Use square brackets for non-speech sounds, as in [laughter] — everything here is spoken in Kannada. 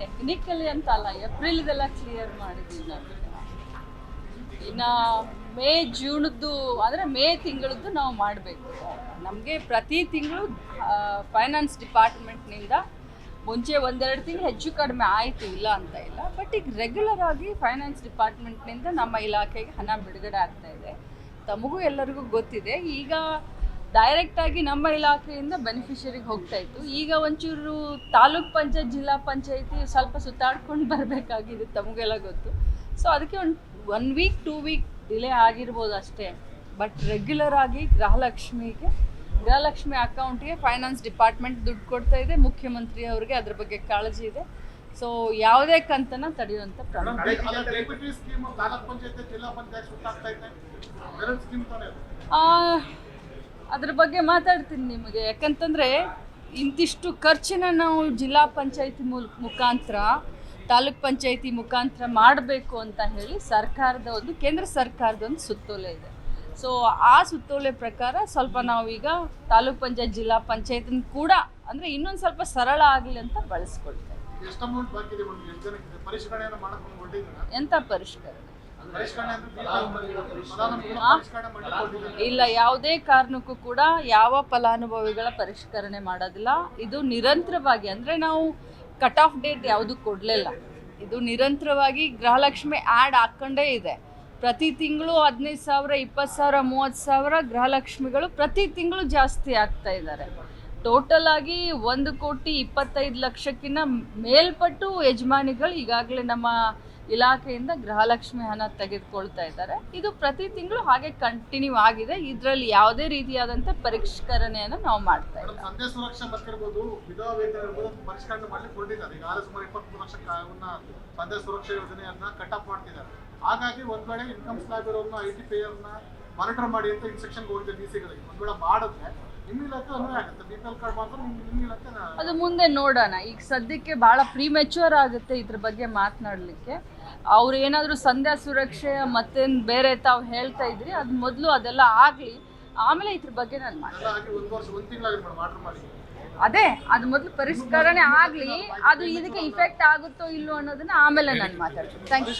ಟೆಕ್ನಿಕಲಿ ಅಂತ ಅಲ್ಲ ಏಪ್ರಿಲ್ದೆಲ್ಲ ಕ್ಲಿಯರ್ ಮಾಡಿದ್ದೀವಿ ನಾವು. ಇನ್ನು ಮೇ ಜೂನದ್ದು ಅಂದರೆ ಮೇ ತಿಂಗಳದ್ದು ನಾವು ಮಾಡಬೇಕು. ನಮಗೆ ಪ್ರತಿ ತಿಂಗಳು ಫೈನಾನ್ಸ್ ಡಿಪಾರ್ಟ್ಮೆಂಟ್ನಿಂದ ಮುಂಚೆ ಒಂದೆರಡು ತಿಂಗಳು ಹೆಚ್ಚು ಕಡಿಮೆ ಆಯಿತು ಇಲ್ಲ ಅಂತ ಇಲ್ಲ. ಬಟ್ ಈಗ ರೆಗ್ಯುಲರ್ ಆಗಿ ಫೈನಾನ್ಸ್ ಡಿಪಾರ್ಟ್ಮೆಂಟ್ನಿಂದ ನಮ್ಮ ಇಲಾಖೆಗೆ ಹಣ ಬಿಡುಗಡೆ ಆಗ್ತಾ ಇದೆ. ತಮಗೂ ಎಲ್ಲರಿಗೂ ಗೊತ್ತಿದೆ. ಈಗ ಡೈರೆಕ್ಟಾಗಿ ನಮ್ಮ ಇಲಾಖೆಯಿಂದ ಬೆನಿಫಿಷರಿಗೆ ಹೋಗ್ತಾ ಇತ್ತು. ಈಗ ಒಂಚೂರು ತಾಲೂಕ್ ಪಂಚಾಯತ್ ಜಿಲ್ಲಾ ಪಂಚಾಯತಿ ಸ್ವಲ್ಪ ಸುತ್ತಾಡ್ಕೊಂಡು [laughs] ಬರಬೇಕಾಗಿದೆ ತಮಗೆಲ್ಲ ಗೊತ್ತು. ಸೊ ಅದಕ್ಕೆ ಒಂದು one week two week delay ಆಗಿರ್ಬೋದು ಅಷ್ಟೇ. ಬಟ್ ರೆಗ್ಯುಲರ್ ಆಗಿ ಗೃಹಲಕ್ಷ್ಮಿಗೆ ಗೃಹಲಕ್ಷ್ಮಿ ಅಕೌಂಟ್ಗೆ ಫೈನಾನ್ಸ್ ಡಿಪಾರ್ಟ್ಮೆಂಟ್ ದುಡ್ಡು ಕೊಡ್ತಾ ಇದೆ. ಮುಖ್ಯಮಂತ್ರಿ ಅವರಿಗೆ ಅದ್ರ ಬಗ್ಗೆ ಕಾಳಜಿ ಇದೆ. ಸೊ ಯಾವುದೇ ಕಂತನ ತಡೆಯುವಂತ ಪ್ರಮಾಣ ಅದ್ರ ಬಗ್ಗೆ ಮಾತಾಡ್ತೀನಿ ನಿಮಗೆ. ಯಾಕಂತಂದರೆ ಇಂತಿಷ್ಟು ಖರ್ಚಿನ ನಾವು ಜಿಲ್ಲಾ ಪಂಚಾಯತಿ ಮೂಲ ಮುಖಾಂತರ ತಾಲೂಕ್ ಪಂಚಾಯತಿ ಮುಖಾಂತರ ಮಾಡಬೇಕು ಅಂತ ಹೇಳಿ ಸರ್ಕಾರದ ಒಂದು ಕೇಂದ್ರ ಸರ್ಕಾರದ ಒಂದು ಸುತ್ತೋಲೆ ಇದೆ. ಸೊ ಆ ಸುತ್ತೋಲೆ ಪ್ರಕಾರ ಸ್ವಲ್ಪ ನಾವೀಗ ತಾಲೂಕ್ ಪಂಚಾಯತ್ ಜಿಲ್ಲಾ ಪಂಚಾಯತ್ನ ಕೂಡ ಅಂದರೆ ಇನ್ನೊಂದು ಸ್ವಲ್ಪ ಸರಳ ಆಗಲಿ ಅಂತ ಬಳಸ್ಕೊಳ್ತೇವೆ. ಎಂಥ ಪರಿಷ್ಕರಣೆ? ಇಲ್ಲ, ಯಾವುದೇ ಕಾರಣಕ್ಕೂ ಕೂಡ ಯಾವ ಫಲಾನುಭವಿಗಳ ಪರಿಷ್ಕರಣೆ ಮಾಡೋದಿಲ್ಲ. ಇದು ನಿರಂತರವಾಗಿ ಅಂದರೆ ನಾವು ಕಟ್ ಆಫ್ ಡೇಟ್ ಯಾವುದು ಕೊಡಲಿಲ್ಲ. ಇದು ನಿರಂತರವಾಗಿ ಗೃಹಲಕ್ಷ್ಮಿ ಆ್ಯಡ್ ಹಾಕ್ಕೊಂಡೇ ಇದೆ. ಪ್ರತಿ ತಿಂಗಳು ಹದಿನೈದು ಸಾವಿರ, ಇಪ್ಪತ್ತು ಸಾವಿರ, ಮೂವತ್ತು ಸಾವಿರ ಗೃಹಲಕ್ಷ್ಮಿಗಳು ಪ್ರತಿ ತಿಂಗಳು ಜಾಸ್ತಿ ಆಗ್ತಾ ಇದ್ದಾರೆ. ಟೋಟಲ್ ಆಗಿ ಒಂದು ಕೋಟಿ ಇಪ್ಪತ್ತೈದು ಲಕ್ಷಕ್ಕಿಂತ ಮೇಲ್ಪಟ್ಟು ಯಜಮಾನಿಗಳು ಈಗಾಗಲೇ ನಮ್ಮ ಇಲಾಖೆಯಿಂದ ಗೃಹಲಕ್ಷ್ಮಿ ಹಣ ತೆಗೆದುಕೊಳ್ತಾ ಇದ್ದಾರೆ. ಇದು ಪ್ರತಿ ತಿಂಗಳು ಹಾಗೆ ಕಂಟಿನ್ಯೂ ಆಗಿದೆ. ಇದರಲ್ಲಿ ಯಾವುದೇ ರೀತಿಯಾದಂಥ ಪರಿಷ್ಕರಣೆಯನ್ನು ನಾವು ಮಾಡ್ತಾ ಇದ್ದೀವಿ ಹಾಗಾಗಿ ಒಂದ್ ಇನ್ಕಮ್ ಮಾನಿಟರ್ ಮಾಡಿ ಅಂತ ಇನ್ಸ್ಟ್ರಕ್ಷನ್ ಒಂದ್ ಮಾಡಿದ್ರೆ ಅದು ಮುಂದೆ ನೋಡೋಣ. ಈಗ ಸದ್ಯಕ್ಕೆ ಭಾಳ ಪ್ರೀಮೆಚ್ಯೂರ್ ಆಗುತ್ತೆ ಇದ್ರ ಬಗ್ಗೆ ಮಾತನಾಡಲಿಕ್ಕೆ. ಅವ್ರು ಏನಾದರೂ ಸಂಧ್ಯಾ ಸುರಕ್ಷೆ ಮತ್ತೇನು ಬೇರೆ ತಾವು ಹೇಳ್ತಾ ಇದ್ರಿ, ಅದು ಮೊದಲು ಅದೆಲ್ಲ ಆಗಲಿ. ಆಮೇಲೆ ಇದ್ರ ಬಗ್ಗೆ ನಾನು ಮಾತಾಡ್ತೀನಿ. ಅದೇ, ಅದು ಮೊದಲು ಪರಿಷ್ಕರಣೆ ಆಗಲಿ, ಅದು ಇದಕ್ಕೆ ಇಫೆಕ್ಟ್ ಆಗುತ್ತೋ ಇಲ್ಲೋ ಅನ್ನೋದನ್ನ ಆಮೇಲೆ ನಾನು ಮಾತಾಡ್ತೀನಿ. Thank you